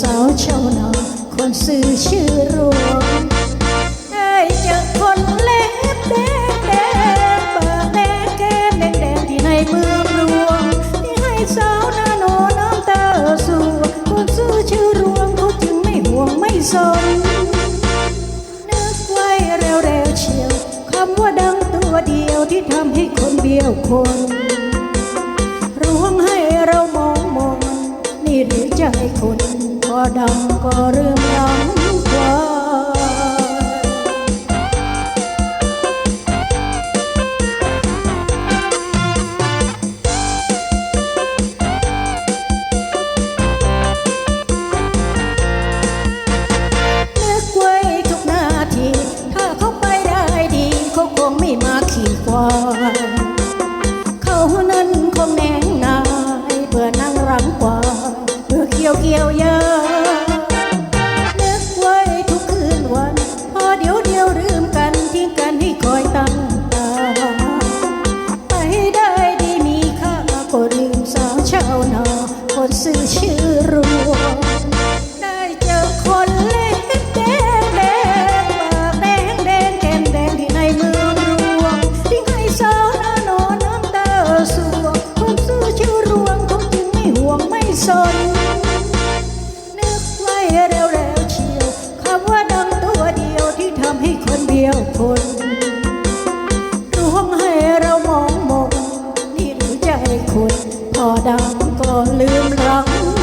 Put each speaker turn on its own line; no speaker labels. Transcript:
สาวชาวนาคนซื้อชื่อรวงได้เจอคนเล็บแดงแดงปากแดงแก้มแดงแดงที่ในเมืองหลวงที่ให้สาวนาโนน้ำตาสูคนซื้อชื่อรวงเขาจึงไม่ห่วงไม่สนนึกไว้เร็วๆเชียวคำว่าดังตัวเดียวที่ทำให้คนเดียวคนร้องให้เรามองมองนี่หรือใจคน ดังก็เริ่มหลัง คนซื้อชื่อรวงได้เจอคนเล็กแดงแดงปากแดงแดงแก้มแดงที่ในเมืองรวงทิ้งให้สาวน้านอนน้ำตาสวงคนซื้อชื่อรวงเขาจึงไม่ห่วงไม่สนนึกไว้เร็วๆเชียวคำว่าดังตัวเดียวที่ทำให้คนเดียวทน ก็ดังก็ลืมลัง